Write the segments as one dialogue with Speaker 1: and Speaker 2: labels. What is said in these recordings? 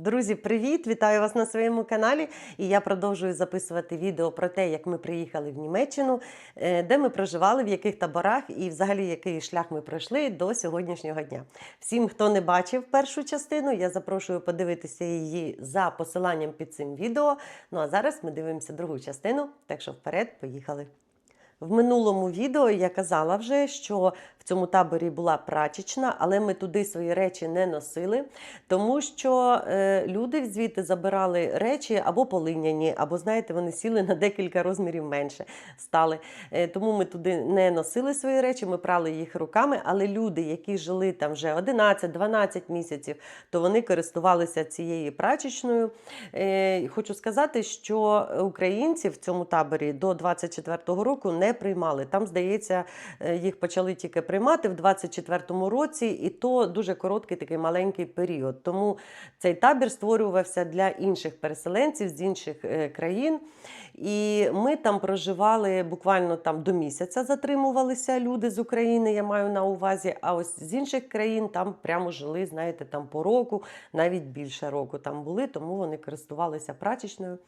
Speaker 1: Друзі, привіт! Вітаю вас на своєму каналі. І я продовжую записувати відео про те, як ми приїхали в Німеччину, е, де ми проживали, в яких таборах і взагалі який шлях ми пройшли до сьогоднішнього дня. Всім, хто не бачив першу частину, я запрошую подивитися її за посиланням під цим відео. Ну а зараз ми дивимося другу частину. Так що вперед, поїхали! В минулому відео я казала вже, що цьому таборі була прачечна, але ми туди свої речі не носили, тому що е, люди звідти забирали речі або полиняні, або, знаєте, вони сіли на декілька розмірів менше стали. Е, тому ми туди не носили свої речі, ми прали їх руками. Але люди, які жили там вже 11-12 місяців, то вони користувалися цією прачечною. Е, хочу сказати, що українці в цьому таборі до 24-го року не приймали. Там, здається, їх почали тільки приймати в 24-му році, і то дуже короткий такий маленький період. Тому цей табір створювався для інших переселенців з інших е, країн. І ми там проживали буквально там до місяця затримувалися люди з України, я маю на увазі. А ось з інших країн там прямо жили, знаєте, там по року, навіть більше року там були, тому вони користувалися прачечною.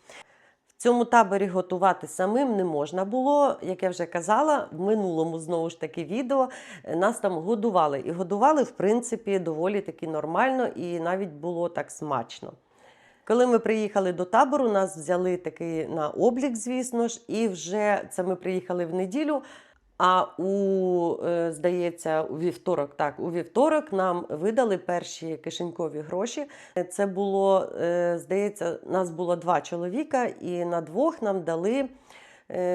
Speaker 1: Цьому таборі готувати самим не можна було. Як я вже казала, в минулому знову ж таки відео е, нас там годували. І годували, в принципі, доволі таки нормально, і навіть було так смачно. Коли ми приїхали до табору, нас взяли таки на облік, звісно ж, і вже це ми приїхали в неділю. А у, е, здається, у вівторок, так, у вівторок нам видали перші кишенькові гроші. Це було, е, здається, нас було два чоловіка, і на двох нам дали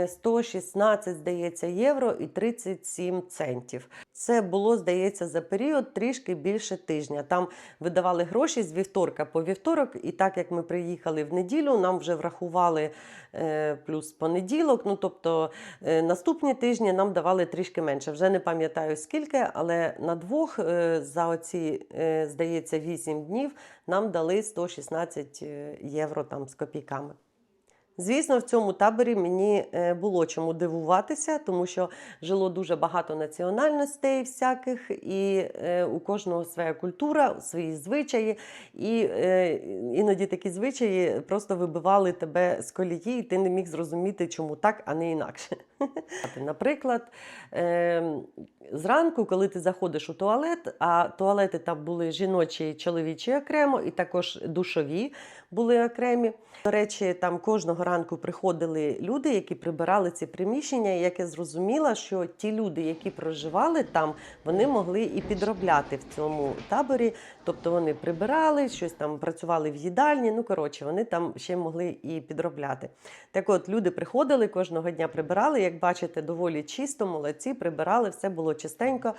Speaker 1: 116, здається, євро і 37 центів. Це було, здається, за період трішки більше тижня. Там видавали гроші з вівторка по вівторок, і так як ми приїхали в неділю, нам вже врахували е, плюс понеділок. Ну тобто е, наступні тижні нам давали трішки менше. Вже не пам'ятаю скільки, але на двох е, за оці, е, здається, 8 днів нам дали 116 євро там з копійками. Звісно, в цьому таборі мені е, було чому дивуватися, тому що жило дуже багато національностей всяких, і е, у кожного своя культура, свої звичаї. І е, іноді такі звичаї просто вибивали тебе з колії, і ти не міг зрозуміти, чому так, а не інакше. Наприклад, е, зранку, коли ти заходиш у туалет, а туалети там були жіночі чоловічі окремо, і також душові були окремі. До речі, там кожного ранку приходили люди, які прибирали ці приміщення. І як я зрозуміла, що ті люди, які проживали там, вони могли і підробляти в цьому таборі. Тобто вони прибирали, щось там працювали в їдальні. Ну коротше, вони там ще могли і підробляти. Так от люди приходили кожного дня, прибирали. Як бачите, доволі чисто, молодці, прибирали, все було чистенько.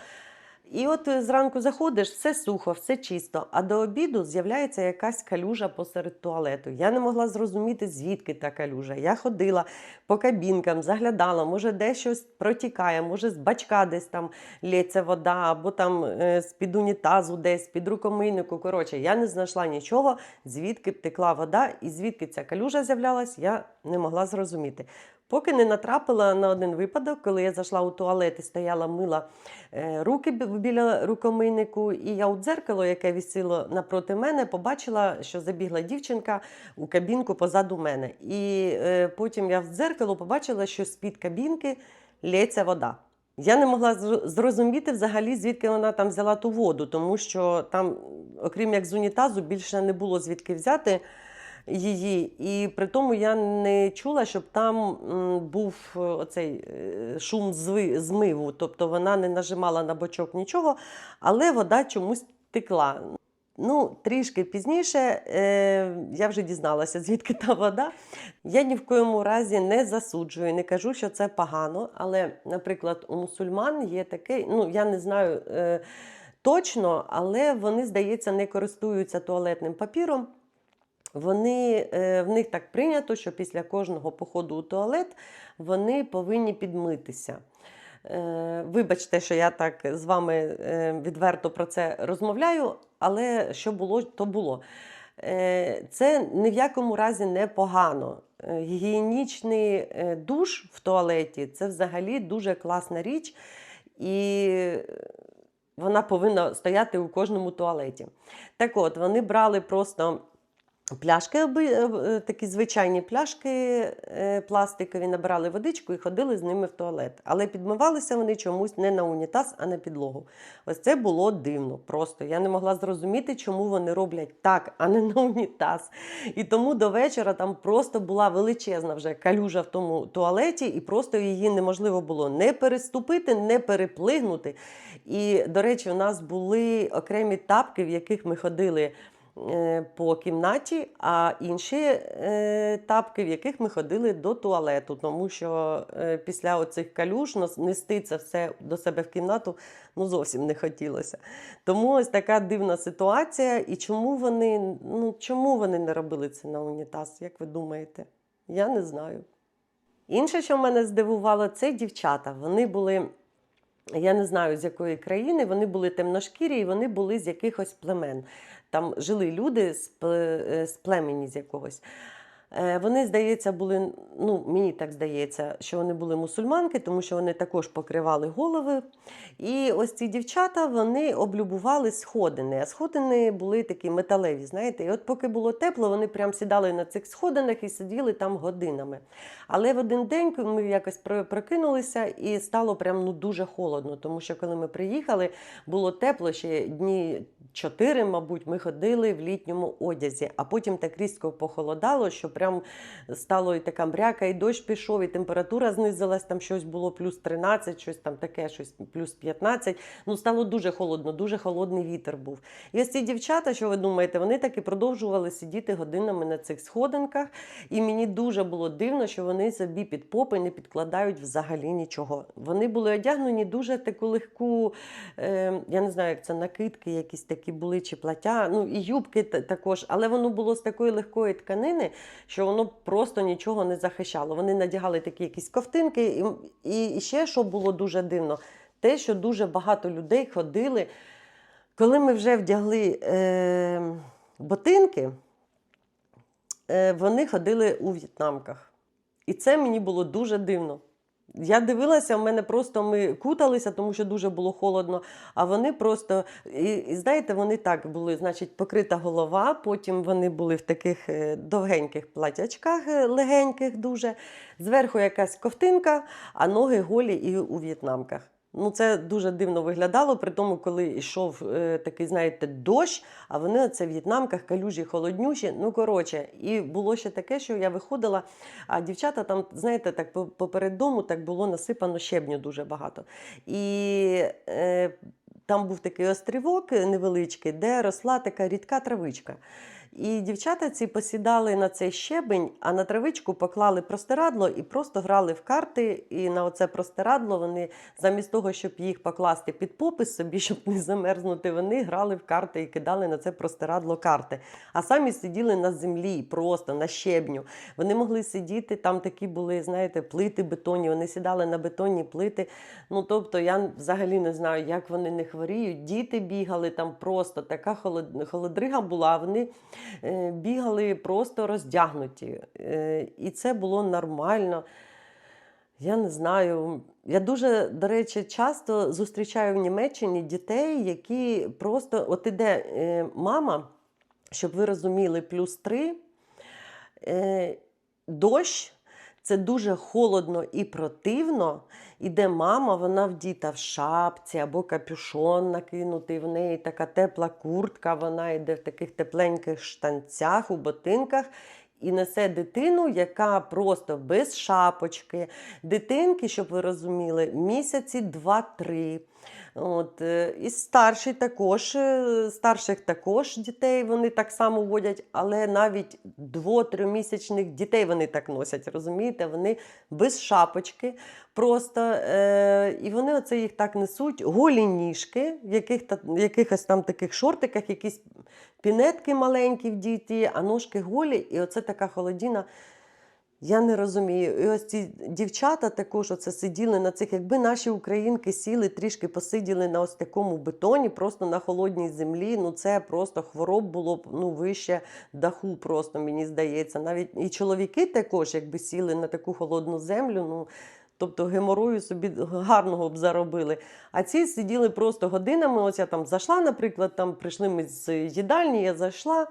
Speaker 1: І от е, зранку заходиш, все сухо, все чисто. А до обіду з'являється якась калюжа посеред туалету. Я не могла зрозуміти, звідки та калюжа. Я ходила по кабінкам, заглядала, може, десь щось протікає, може, з бачка десь там лється вода, або там е, з-під унітазу, десь з-під рукомийнику. Коротше, я не знайшла нічого, звідки б текла вода, і звідки ця калюжа з'являлась, я не могла зрозуміти. Поки не натрапила на один випадок, коли я зайшла у туалет і стояла мила е, руки біля рукомийнику, і я у дзеркало, яке висіло напроти мене, побачила, що забігла дівчинка у кабінку позаду мене. І е, потім я в дзеркало побачила, що з-під кабінки лється вода. Я не могла зрозуміти взагалі, звідки вона там взяла ту воду, тому що там, окрім як з унітазу, більше не було звідки взяти її. І при тому я не чула, щоб там був е, оцей е, шум змиву. Тобто вона не нажимала на бочок нічого, але вода чомусь текла. Ну, трішки пізніше е, я вже дізналася, звідки та вода. Я ні в коєму разі не засуджую, не кажу, що це погано. Але, наприклад, у мусульман є таке, ну я не знаю е, точно, але вони, здається, не користуються туалетним папіром. Вони, е, в них так прийнято, що після кожного походу у туалет вони повинні підмитися. Е, Вибачте, що я так з вами е, відверто про це розмовляю, але що було, то було. Це ні в якому разі не погано. Гігієнічний душ в туалеті це взагалі дуже класна річ, і вона повинна стояти у кожному туалеті. Так от, вони брали просто Пляшки е, е, такі звичайні пляшки е, пластикові, набирали водичку і ходили з ними в туалет. Але підмивалися вони чомусь не на унітаз, а на підлогу. Ось це було дивно. Просто я не могла зрозуміти, чому вони роблять так, а не на унітаз. І тому до вечора там просто була величезна вже калюжа в тому туалеті, і просто її неможливо було не переступити, не переплигнути. І, до речі, у нас були окремі тапки, в яких ми ходили по кімнаті, а інші е, тапки, в яких ми ходили до туалету, тому що е, після оцих калюж нести це все до себе в кімнату ну, зовсім не хотілося. Тому ось така дивна ситуація. І чому вони, ну, чому вони не робили це на унітаз, як ви думаєте? Я не знаю. Інше, що мене здивувало, це дівчата. Вони були, я не знаю з якої країни, вони були темношкірі і вони були з якихось племен. Там жили люди з, е, племені з якогось. Е, Вони, здається, були, ну мені так здається, що вони були мусульманки, тому що вони також покривали голови. І ось ці дівчата вони облюбували сходини. А сходини були такі металеві, знаєте. І от поки було тепло, вони прям сідали на цих сходинах і сиділи там годинами. Але в один день ми якось прокинулися і стало прям ну дуже холодно, тому що коли ми приїхали, було тепло ще дні чотири, мабуть, ми ходили в літньому одязі, а потім так різко похолодало, що прям стало і така мряка, і дощ пішов, і температура знизилась, там щось було плюс 13, щось там таке, щось плюс 15. Ну, стало дуже холодно, дуже холодний вітер був. І ось ці дівчата, що ви думаєте, вони так і продовжували сидіти годинами на цих сходинках. І мені дуже було дивно, що вони собі під попи не підкладають взагалі нічого. Вони були одягнені дуже таку легку, е, я не знаю, як це накидки, якісь такі були, чи плаття, ну і юбки також, але воно було з такої легкої тканини, що воно просто нічого не захищало. Вони надягали такі якісь ковтинки, і, і, ще що було дуже дивно, те, що дуже багато людей ходили. Коли ми вже вдягли е, ботинки, е, вони ходили у в'єтнамках. І це мені було дуже дивно. Я дивилася, в мене просто ми куталися, тому що дуже було холодно. А вони просто, і, і знаєте, вони так були, значить, покрита голова, потім вони були в таких е, довгеньких платячках, е, легеньких дуже. Зверху якась ковтинка, а ноги голі і у в'єтнамках. Ну, це дуже дивно виглядало, при тому, коли йшов е, такий, знаєте, дощ, а вони оце в в'єтнамках калюжі, холоднючі. Ну, коротше, і було ще таке, що я виходила, а дівчата там, знаєте, так поперед дому так було насипано щебню дуже багато. І е, там був такий острівок невеличкий, де росла така рідка травичка. І дівчата ці посідали на цей щебень, а на травичку поклали простирадло і просто грали в карти. І на оце простирадло вони, замість того, щоб їх покласти під попис собі, щоб не замерзнути, вони грали в карти і кидали на це простирадло карти. А самі сиділи на землі, просто на щебню. Вони могли сидіти, там такі були, знаєте, плити бетонні, вони сідали на бетонні плити. Ну, тобто, я взагалі не знаю, як вони не хворіють. Діти бігали там просто, така холод... холодрига була, вони бігали просто роздягнуті. Е, і це було нормально. Я не знаю. Я дуже, до речі, часто зустрічаю в Німеччині дітей, які просто от іде е, мама, щоб ви розуміли, плюс три, е, дощ. Це дуже холодно і противно. Іде мама, вона вдіта в шапці або капюшон накинутий, в неї така тепла куртка, вона йде в таких тепленьких штанцях, у ботинках. І несе дитину, яка просто без шапочки. Дитинки, щоб ви розуміли, місяці 2-3. От, е, і старші також, е, старших також дітей вони так само водять, але навіть 2-3-місячних дітей вони так носять, розумієте? Вони без шапочки просто. Е, і вони оце їх так несуть, голі ніжки, в яких, якихось там таких шортиках, якісь пінетки маленькі в діті, а ножки голі, і оце така холодіна. Я не розумію. І ось ці дівчата також оце сиділи на цих, якби наші українки сіли, трішки посиділи на ось такому бетоні, просто на холодній землі. Ну це просто хвороб було б ну, вище даху, просто мені здається. Навіть і чоловіки також, якби сіли на таку холодну землю. ну... Тобто геморою собі гарного б заробили. А ці сиділи просто годинами. Ось я там зайшла, наприклад, там прийшли ми з їдальні, я зайшла.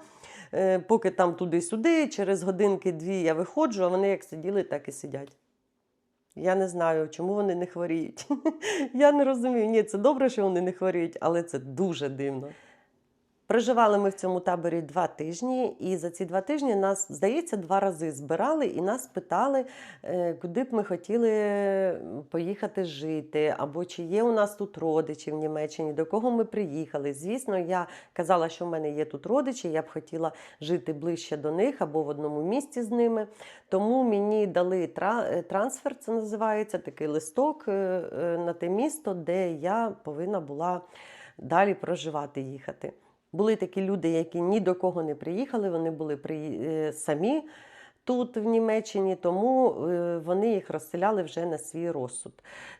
Speaker 1: Е, Поки там туди-сюди, через годинки-дві я виходжу, а вони як сиділи, так і сидять. Я не знаю, чому вони не хворіють. Я не розумію. Ні, це добре, що вони не хворіють, але це дуже дивно. Проживали ми в цьому таборі два тижні, і за ці два тижні нас, здається, два рази збирали і нас питали, е, куди б ми хотіли поїхати жити, або чи є у нас тут родичі в Німеччині, до кого ми приїхали. Звісно, я казала, що в мене є тут родичі, я б хотіла жити ближче до них або в одному місті з ними. Тому мені дали е, трансфер, це називається такий листок е, на те місто, де я повинна була далі проживати, їхати. Були такі люди, які ні до кого не приїхали, вони були при... е, самі тут, в Німеччині, тому е, вони їх розселяли вже на свій розсуд.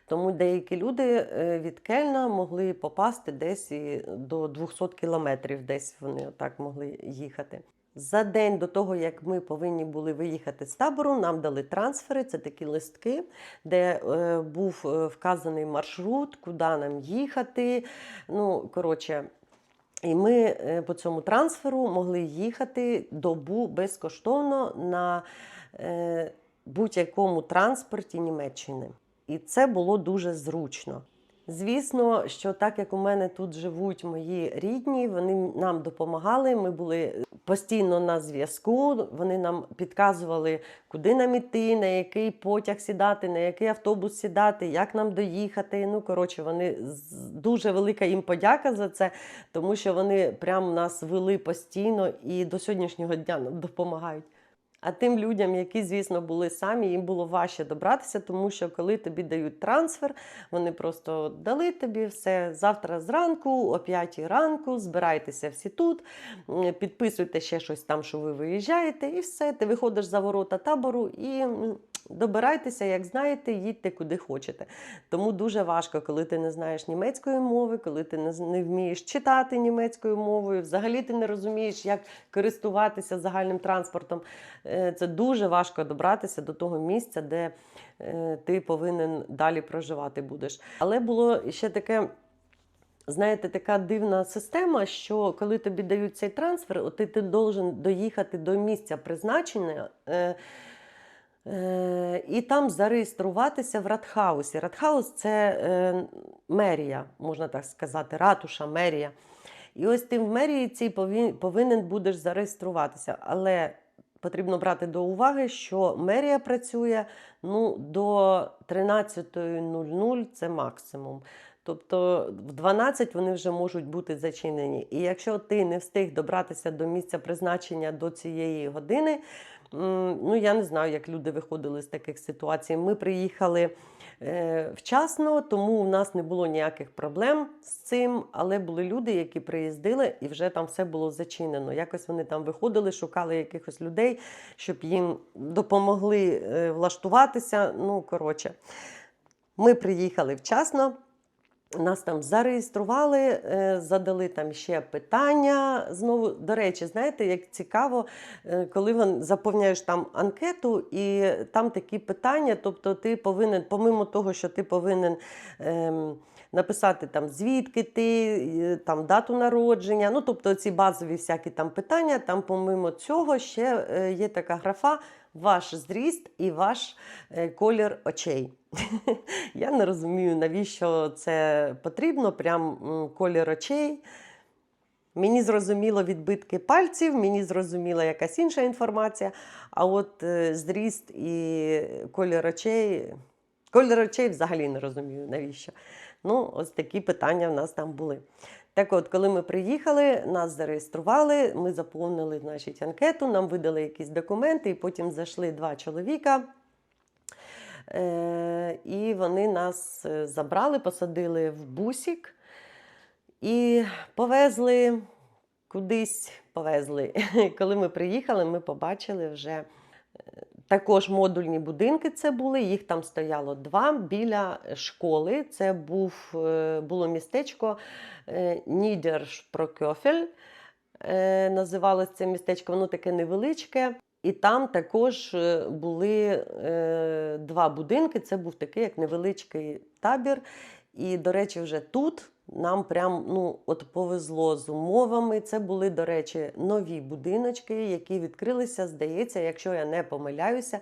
Speaker 1: Тому деякі люди е, від Кельна могли попасти десь і до 200 кілометрів, десь вони отак могли їхати. За день до того, як ми повинні були виїхати з табору, нам дали трансфери, це такі листки, де е, був вказаний маршрут, куди нам їхати. Ну, коротше, і ми е, по цьому трансферу могли їхати добу безкоштовно на е, будь-якому транспорті Німеччини. І це було дуже зручно. Звісно, що так як у мене тут живуть мої рідні, вони нам допомагали. Ми були постійно на зв'язку. Вони нам підказували, куди нам іти, на який потяг сідати, на який автобус сідати, як нам доїхати. Ну коротше, вони дуже велика їм подяка за це, тому що вони прям нас вели постійно і до сьогоднішнього дня нам допомагають. А тим людям, які, звісно, були самі, їм було важче добратися, тому що коли тобі дають трансфер, вони просто дали тобі все завтра зранку, о 5 ранку, збирайтеся всі тут, підписуйте ще щось там, що ви виїжджаєте, і все. Ти виходиш за ворота табору і добирайтеся, як знаєте, їдьте куди хочете. Тому дуже важко, коли ти не знаєш німецької мови, коли ти не, вмієш читати німецькою мовою, взагалі ти не розумієш, як користуватися загальним транспортом. Е, Це дуже важко добратися до того місця, де е, ти повинен далі проживати будеш. Але було ще таке. Знаєте, така дивна система, що коли тобі дають цей трансфер, ти, ти должен доїхати до місця призначення е, і там зареєструватися в Радхаусі. Радхаус це е, мерія, можна так сказати, ратуша, мерія. І ось ти в мерії цій повинен будеш зареєструватися. Але потрібно брати до уваги, що мерія працює ну, до 13.00 це максимум. Тобто в 12 вони вже можуть бути зачинені. І якщо ти не встиг добратися до місця призначення до цієї години, ну я не знаю, як люди виходили з таких ситуацій. Ми приїхали е, вчасно, тому в нас не було ніяких проблем з цим. Але були люди, які приїздили, і вже там все було зачинено. Якось вони там виходили, шукали якихось людей, щоб їм допомогли е, влаштуватися. Ну, коротше, ми приїхали вчасно. Нас там зареєстрували, е, задали там ще питання. Знову, до речі, знаєте, як цікаво, е, коли заповняєш там анкету, і там такі питання, тобто ти повинен, помимо того, що ти повинен ем, написати там звідки ти, е, там дату народження, ну тобто ці базові всякі там питання, там, помимо цього, ще є така графа ваш зріст і ваш е, колір очей. Я не розумію, навіщо це потрібно, прям колір очей. Мені зрозуміло відбитки пальців, мені зрозуміла якась інша інформація. А от е, зріст і колір очей, колір очей взагалі не розумію, навіщо. Ну, ось такі питання в нас там були. Так от, коли ми приїхали, нас зареєстрували, ми заповнили значить, анкету, нам видали якісь документи, і потім зайшли два чоловіка. Е, і вони нас е, забрали, посадили в бусік і повезли кудись повезли. Коли ми приїхали, ми побачили вже також модульні будинки. Це були. Їх там стояло два біля школи. Це був, е, було містечко е, Нідершпрокьофель. е, Називалось це містечко, воно таке невеличке. І там також були два будинки. Це був такий як невеличкий табір. І, до речі, вже тут Нам прям ну, от повезло з умовами. Це були, до речі, нові будиночки, які відкрилися, здається, якщо я не помиляюся,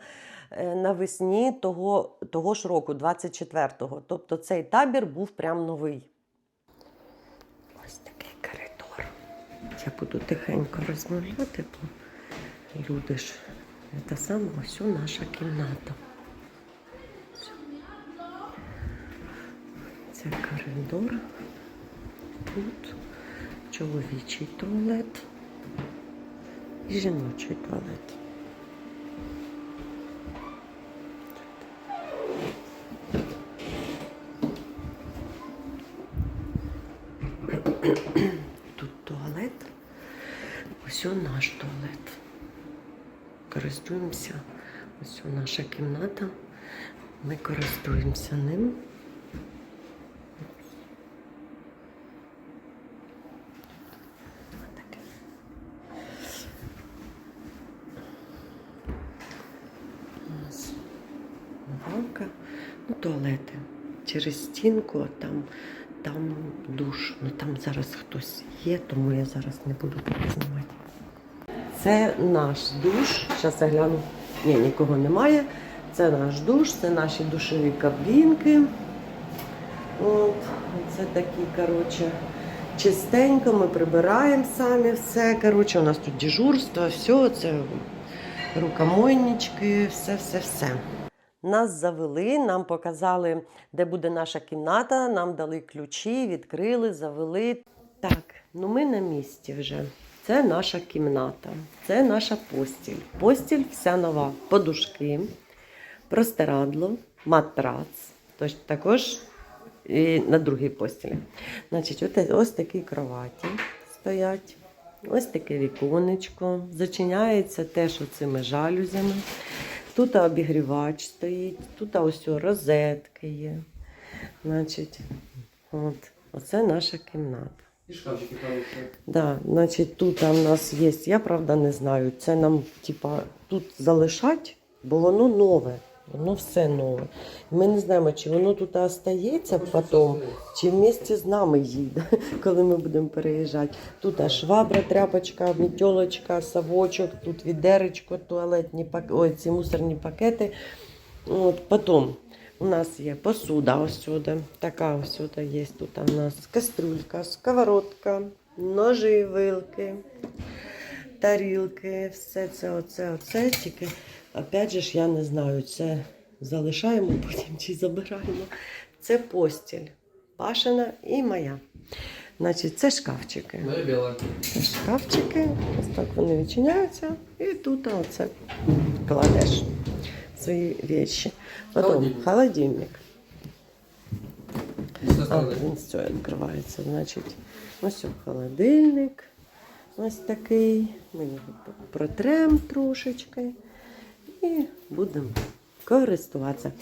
Speaker 1: е, навесні того, того ж року, 24-го. Тобто цей табір був прям новий. Ось такий коридор. Я буду тихенько розмовляти, бо люди ж. Це саме ось наша кімната. Це коридор. Тут чоловічий туалет і жіночий туалет. Тут туалет. Ось у наш туалет. Користуємося. Ось наша кімната. Ми користуємося ним. Отаке. У нас Валка. Ну, туалети. Через стінку, там, там душ. Ну там зараз хтось є, тому я зараз не буду знімати. Це наш душ. Зараз я гляну. Ні, нікого немає. Це наш душ, це наші душові кабінки. От, це такі, коротше, чистенько, ми прибираємо самі все. Коротше, у нас тут дежурство, все, це рукомойнички, все, все, все. Нас завели, нам показали, де буде наша кімната, нам дали ключі, відкрили, завели. Так, ну ми на місці вже. Це наша кімната, це наша постіль. Постіль вся нова. Подушки, простирадло, матрац. Тож також і на другій постілі. Значить, ось такі кроваті стоять. Ось таке віконечко. Зачиняється теж оцими жалюзями. Тут обігрівач стоїть, тут ось розетки є. Значить, от, оце наша кімната.
Speaker 2: І шкафчики хорошие.
Speaker 1: Да, значить, тут у нас є, я правда не знаю, це нам типа тут залишать, бо воно нове, воно все нове. Ми не знаємо, чи воно тут остається потім, чи вместе з нами їде, коли ми будемо переїжджати. Тут аж швабра, тряпочка, мітьолочка, совочок, тут відеречко, туалетні. Ой, ці мусорні пакети. От, потім у нас є посуда ось. Така ось є. Тут у нас кастрюлька, сковородка, ножі, вилки, тарілки, все це, оце, оце. Тільки, опять же ж, я не знаю, це залишаємо потім чи забираємо. Це постіль. Пашина і моя. Значить, це шкафчики. Це шкафчики. Ось так вони відчиняються. І тут оце кладеш свої речі. Потім
Speaker 2: Холодильник.
Speaker 1: холодильник. А, він цього відкривається. Значить, ось холодильник. Ось такий. Ми його протрем трошечки і будемо користуватися.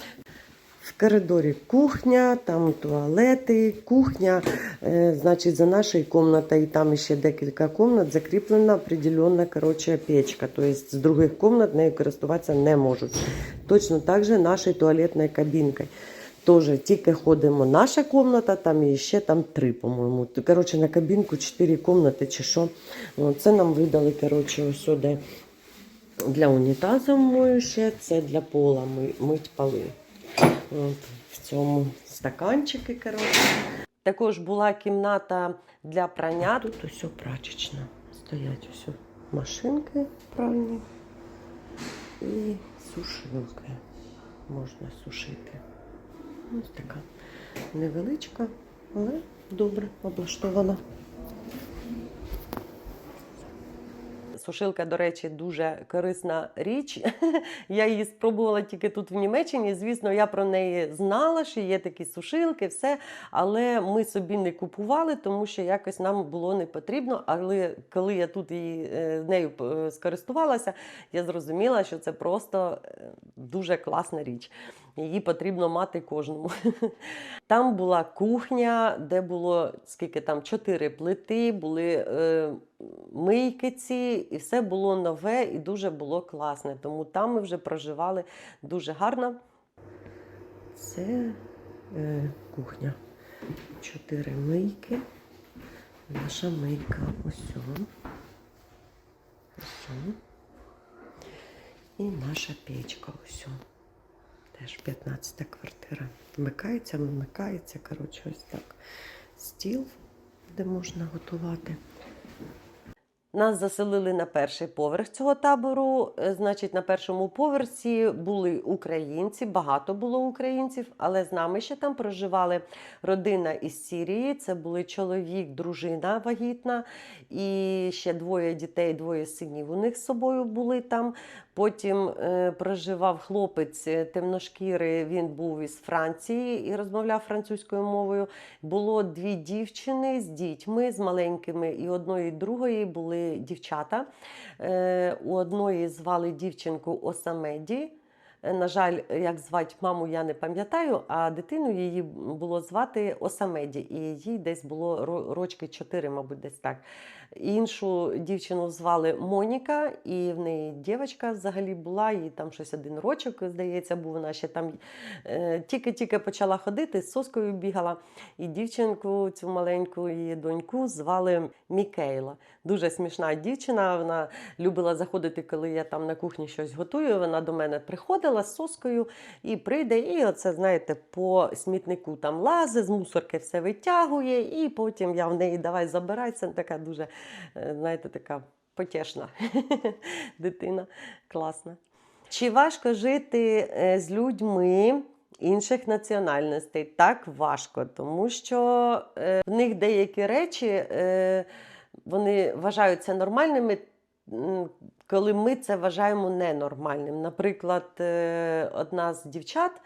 Speaker 1: В коридорі кухня, там туалети, кухня, е, значить, за нашою кімнатою, там ще декілька кімнат, закріплена определенна коротше, печка. Тобто з других кімнат нею користуватися не можуть. Точно так же нашою туалетною кабінкою. Тоже тільки ходимо наша кімната, там і ще там три, по-моєму. Коротше, на кабінку чотири кімнати чи що. Це нам видали, коротше, ось сюди для унітазу моюще, це для пола мить поли. От, в цьому стаканчики, коротше. Також була кімната для прання. Тут усе прачечна. Стоять усе машинки пральні і сушилки. Можна сушити. Ось така невеличка, але добре облаштована. Сушилка, до речі, дуже корисна річ. Я її спробувала тільки тут в Німеччині. Звісно, я про неї знала, що є такі сушилки, все. Але ми собі не купували, тому що якось нам було не потрібно. Але коли я тут її е, нею е, скористувалася, я зрозуміла, що це просто е, дуже класна річ. Її потрібно мати кожному. Там була кухня, де було скільки там чотири плити, були е, мийки ці, і все було нове і дуже було класне. Тому там ми вже проживали дуже гарно. Це е, кухня. чотири мийки. Наша мийка ось. Ось. І наша печка ось. Теж 15 квартира. Вмикається, вимикається. Коротше, ось так. Стіл, де можна готувати. Нас заселили на перший поверх цього табору. Е, Значить, на першому поверсі були українці, багато було українців, але з нами ще там проживали родина із Сірії. Це були чоловік, дружина вагітна, і ще двоє дітей, двоє синів. У них з собою були там. Потім е, проживав хлопець е, темношкірий, він був із Франції і розмовляв французькою мовою. Було дві дівчини з дітьми, з маленькими, і одної і другої були дівчата. Е, у одної звали дівчинку Осамеді. Е, На жаль, як звати маму, я не пам'ятаю, а дитину її було звати Осамеді, і їй десь було рочки 4, мабуть, десь так. Іншу дівчину звали Моніка, і в неї дівчинка взагалі була, їй там щось один рочок, здається, був вона ще там е, тільки-тільки почала ходити, з соскою бігала. І дівчинку, цю маленьку її доньку, звали Мікейла. Дуже смішна дівчина. Вона любила заходити, коли я там на кухні щось готую. Вона до мене приходила з соскою і прийде, і оце, знаєте, по смітнику там лазе, з мусорки все витягує, і потім я в неї давай забирай. Це така дуже, знаєте, така потішна дитина, класна. Чи важко жити е, з людьми? Інших національностей так важко, тому що е, в них деякі речі е, вони вважаються нормальними, коли ми це вважаємо ненормальним. Наприклад, е, одна з дівчат, е,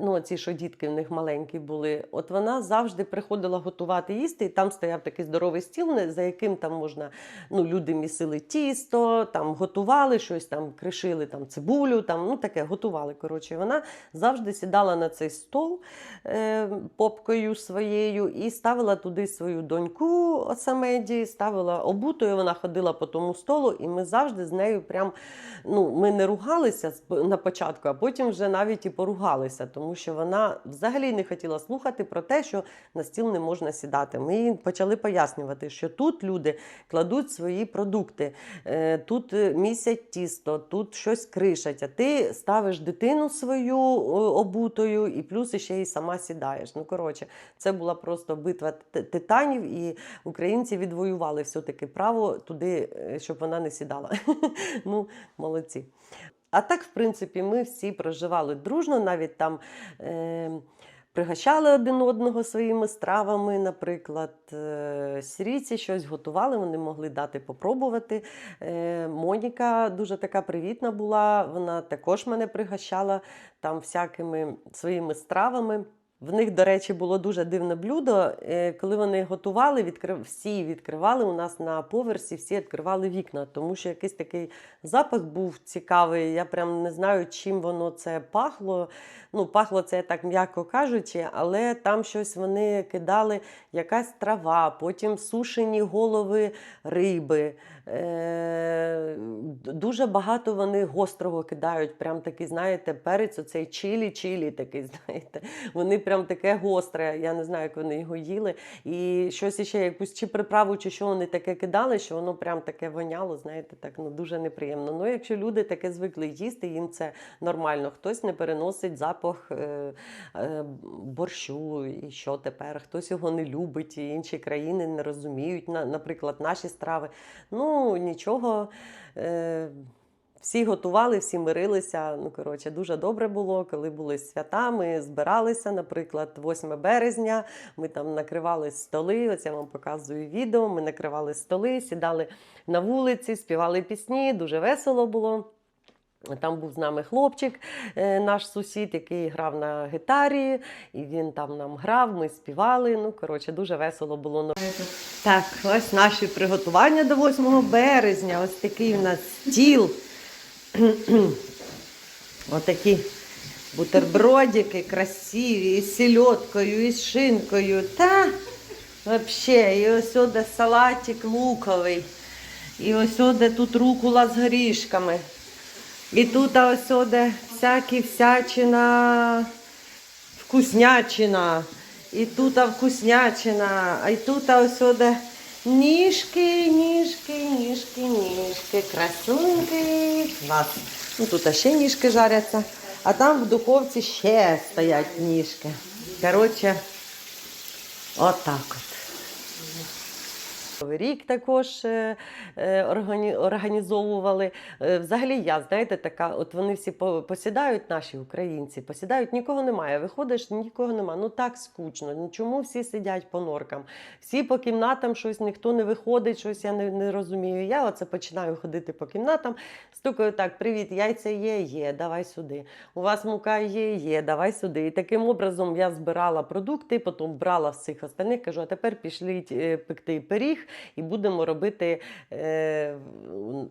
Speaker 1: ну, ці, що дітки в них маленькі були, от вона завжди приходила готувати їсти, і там стояв такий здоровий стіл, за яким там можна, ну, люди місили тісто, там готували щось, там кришили там, цибулю, там, ну, таке готували. Коротше. Вона завжди сідала на цей стол е, попкою своєю і ставила туди свою доньку Осамеді, ставила обутою, вона ходила по тому столу, і ми завжди з нею прям, ну, ми не ругалися на початку, а потім вже навіть і поругалися, тому що вона взагалі не хотіла слухати про те, що на стіл не можна сідати. Ми їй почали пояснювати, що тут люди кладуть свої продукти, е, тут е, місять тісто, тут щось кришать, а ти ставиш дитину свою обутою і плюс ще й сама сідаєш. Ну, коротше, це була просто битва титанів, і українці відвоювали все-таки право туди, е, щоб вона не сідала. ну, молодці. А так, в принципі, ми всі проживали дружно, навіть там. Е- Пригощали один одного своїми стравами, наприклад, е, сирійці щось готували, вони могли дати попробувати. Е, Моніка дуже така привітна була, вона також мене пригощала там всякими своїми стравами. В них, до речі, було дуже дивне блюдо. Е, Коли вони готували, відкрив... всі відкривали у нас на поверсі, всі відкривали вікна, тому що якийсь такий запах був цікавий. Я прям не знаю, чим воно це пахло. Ну, пахло це так м'яко кажучи, але там щось вони кидали, якась трава, потім сушені голови риби. Е, дуже багато вони гострого кидають. Прям такий, знаєте, перець, оцей чилі, чилі такий, знаєте. Вони прям таке гостре. Я не знаю, як вони його їли. І щось іще, якусь чи приправу, чи що вони таке кидали, що воно прям таке воняло, знаєте, так ну дуже неприємно. Ну, якщо люди таке звикли їсти, їм це нормально. Хтось не переносить запах е, е, борщу, і що тепер? Хтось його не любить, і інші країни не розуміють, на, наприклад, наші страви. Ну, нічого. Е, всі готували, всі мирилися. Ну, коротше, дуже добре було, коли були свята. Ми збиралися, наприклад, 8 березня. Ми там накривали столи. Ось я вам показую відео. Ми накривали столи, сідали на вулиці, співали пісні, дуже весело було. Там був з нами хлопчик, е, наш сусід, який грав на гітарі, і він там нам грав, ми співали. Ну, коротше, дуже весело було. Так, ось наші приготування до 8 березня. Ось такий у нас стіл. Отакі бутербродики красиві, із сельодкою, і з шинкою. Та взагалі, і ось сюди салатик луковий. І ось сюди тут рукула з горішками. І тут ось сюди всякі всячина, вкуснячина. І тут вкуснячина, а й тут ось сюди ніжки, ніжки, ніжки, ніжки, красунки. Клас. Ну тут ще ніжки жаряться, а там в духовці ще стоять ніжки. Коротше, отак от. Новий рік також е, е, організовували. Е, Взагалі, я знаєте, така, от вони всі посідають, наші українці, посідають, нікого немає. Виходиш, нікого немає. Ну так скучно. Ну чому всі сидять по норкам? Всі по кімнатам щось, ніхто не виходить, щось я не, не розумію. Я оце починаю ходити по кімнатам, стукаю так: привіт, яйця є, є, давай сюди. У вас мука є, є, давай сюди. І таким образом я збирала продукти, потім брала всіх остальних, кажу, а тепер пішліть пекти пиріг і будемо робити е,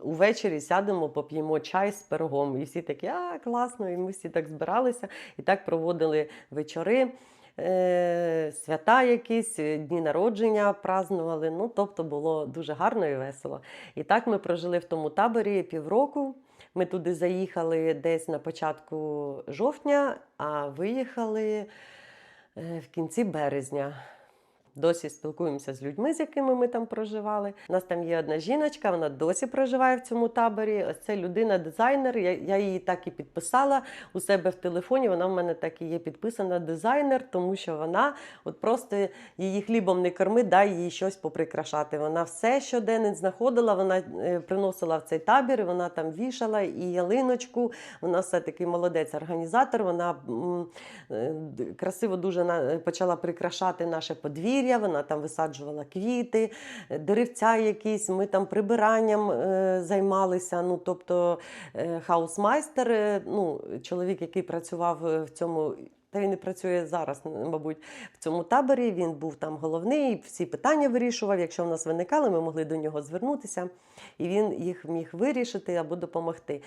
Speaker 1: увечері, сядемо, поп'ємо чай з пирогом. І всі такі, а класно, і ми всі так збиралися і так проводили вечори. Е, свята якісь, е, дні народження празднували. Ну, тобто було дуже гарно і весело. І так ми прожили в тому таборі півроку. Ми туди заїхали десь на початку жовтня, а виїхали е, в кінці березня. Досі спілкуємося з людьми, з якими ми там проживали. У нас там є одна жіночка, вона досі проживає в цьому таборі. Ось це людина-дизайнер. Я, я її так і підписала у себе в телефоні. Вона в мене так і є підписана дизайнер, тому що вона от просто її хлібом не корми, дай їй щось поприкрашати. Вона все щоденно знаходила, вона е, приносила в цей табір, і вона там вішала і ялиночку. Вона все таки молодець організатор. Вона м, е, красиво дуже почала прикрашати наше подвір'я. Вона там висаджувала квіти, е, деревця якісь. Ми там прибиранням е, займалися. Ну тобто е, хаусмайстер, е, ну чоловік, який працював е, в цьому. Та він і працює зараз, мабуть, в цьому таборі. Він був там головний, всі питання вирішував. Якщо в нас виникали, ми могли до нього звернутися, і він їх міг вирішити або допомогти.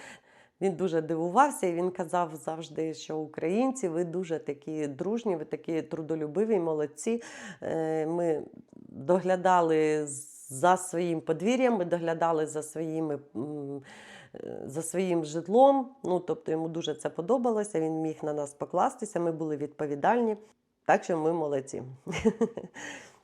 Speaker 1: Він дуже дивувався, і він казав завжди, що українці, ви дуже такі дружні, ви такі трудолюбиві, молодці. Е, Ми доглядали за своїм подвір'ям, ми доглядали за своїми. За своїм житлом, ну тобто йому дуже це подобалося. Він міг на нас покластися. Ми були відповідальні, так що ми молодці.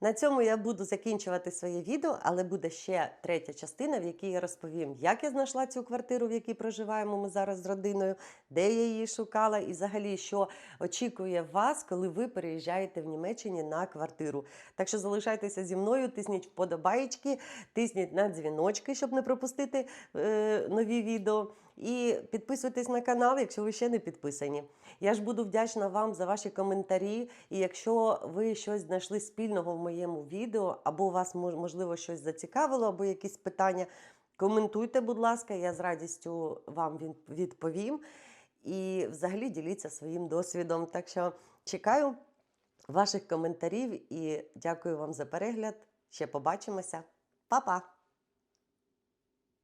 Speaker 1: На цьому я буду закінчувати своє відео, але буде ще третя частина, в якій я розповім, як я знайшла цю квартиру, в якій проживаємо ми зараз з родиною, де я її шукала, і взагалі, що очікує вас, коли ви переїжджаєте в Німеччині на квартиру. Так що залишайтеся зі мною, тисніть вподобайки, тисніть на дзвіночки, щоб не пропустити е, нові відео. І підписуйтесь на канал, якщо ви ще не підписані. Я ж буду вдячна вам за ваші коментарі. І якщо ви щось знайшли спільного в моєму відео, або вас можливо щось зацікавило, або якісь питання, коментуйте, будь ласка, я з радістю вам відповім. І взагалі діліться своїм досвідом. Так що чекаю ваших коментарів і дякую вам за перегляд. Ще побачимося. Па-па!